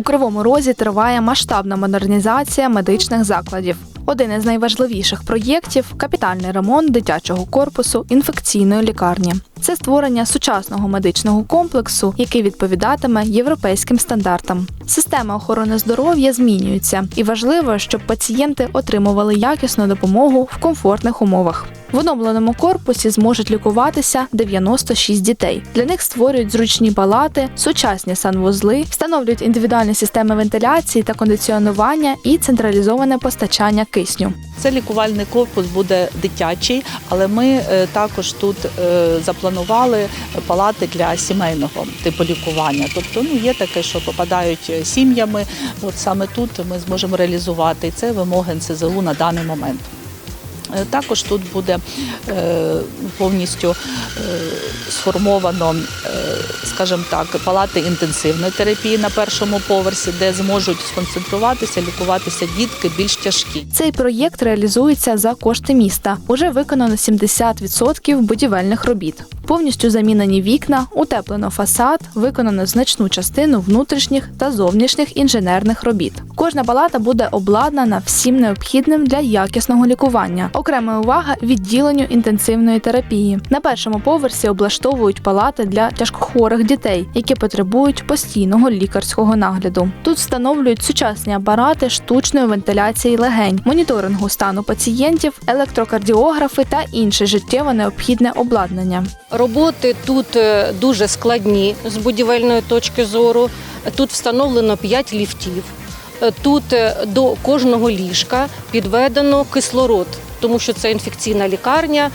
У Кривому Розі триває масштабна модернізація медичних закладів. Один із найважливіших проєктів капітальний ремонт дитячого корпусу інфекційної лікарні. Це створення сучасного медичного комплексу, який відповідатиме європейським стандартам. Система охорони здоров'я змінюється, і важливо, щоб пацієнти отримували якісну допомогу в комфортних умовах. В оновленому корпусі зможуть лікуватися 96 дітей. Для них створюють зручні палати, сучасні санвузли, встановлюють індивідуальні системи вентиляції та кондиціонування і централізоване постачання кисню. Це лікувальний корпус буде дитячий, але ми е, також тут е, запланували палати для сімейного типу лікування. Тобто, ну є таке, що попадають е, сім'ями. От саме тут ми зможемо реалізувати це вимоги НСЗУ на даний момент. Е, Також тут буде е, повністю е, сформовано, скажімо так, палати інтенсивної терапії на першому поверсі, де зможуть сконцентруватися, лікуватися дітки більш тяжкі. Цей проєкт реалізується за кошти міста. Уже виконано 70% будівельних робіт. Повністю замінені вікна, утеплено фасад, виконано значну частину внутрішніх та зовнішніх інженерних робіт. Кожна палата буде обладнана всім необхідним для якісного лікування. Окрема увага відділенню інтенсивної терапії. На першому поверсі облаштовують палати для тяжкохворих дітей, які потребують постійного лікарського нагляду. Тут встановлюють сучасні апарати штучної вентиляції легень, моніторингу стану пацієнтів, електрокардіографи та інше життєво необхідне обладнання. Роботи тут е, дуже складні з будівельної точки зору. Тут встановлено 5 ліфтів. Е, Тут е, до кожного ліжка підведено кислород, тому що це інфекційна лікарня.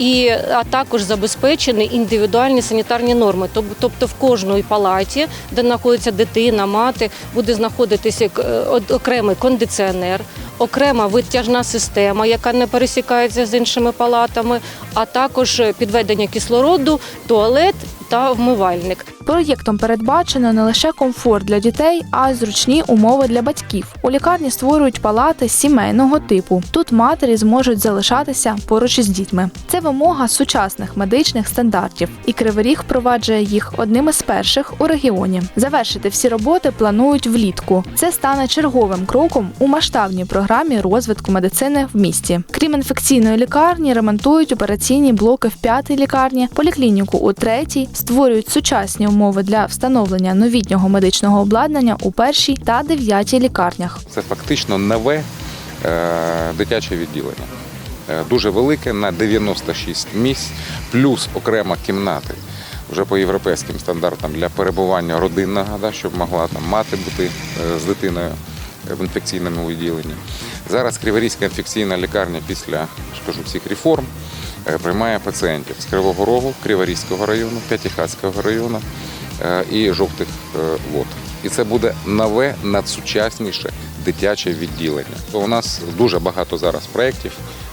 І, а також забезпечені індивідуальні санітарні норми. Тобто в кожної палаті, де знаходиться дитина, мати, буде знаходитися е, окремий кондиціонер, окрема витяжна система, яка не пересікається з іншими палатами, а також підведення кислороду, туалет та вмивальник. Проєктом передбачено не лише комфорт для дітей, а й зручні умови для батьків. У лікарні створюють палати сімейного типу. Тут матері зможуть залишатися поруч із дітьми. Це вимога сучасних медичних стандартів, і Кривий Ріг впроваджує їх одним із перших у регіоні. Завершити всі роботи планують влітку. Це стане черговим кроком у масштабній програмі розвитку медицини в місті. Крім інфекційної лікарні, ремонтують операційні блоки в п'ятій лікарні, поліклініку у третій, створюють сучасні умови для встановлення новітнього медичного обладнання у першій та дев'ятій лікарнях. Це фактично нове е, дитяче відділення. Е, Дуже велике на 96 місць, плюс окрема кімнати вже по європейським стандартам для перебування родинного, да, щоб могла там мати бути е, з дитиною в інфекційному відділенні. Зараз Криворізька інфекційна лікарня після я ж кажу, всіх реформ приймає пацієнтів з Кривого Рогу, Криворізького району, П'ятихатського району е, і жовтих е, вод. І це буде нове, надсучасніше дитяче відділення. У нас дуже багато зараз проєктів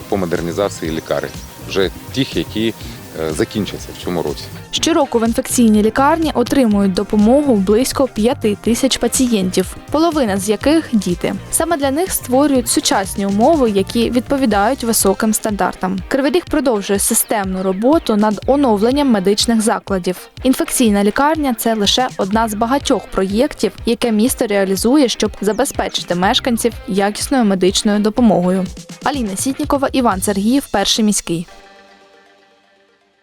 по модернізації лікарень, вже тих, які е, закінчаться в цьому році. Щороку в інфекційній лікарні отримують допомогу близько 5 тисяч пацієнтів, половина з яких діти. Саме для них створюють сучасні умови, які відповідають високим стандартам. Кривий продовжує системну роботу над оновленням медичних закладів. Інфекційна лікарня це лише одна з багатьох проєктів, яке місто реалізує, щоб забезпечити мешканців якісною медичною допомогою. Аліна Сітнікова, Іван Сергіїв, перший міський.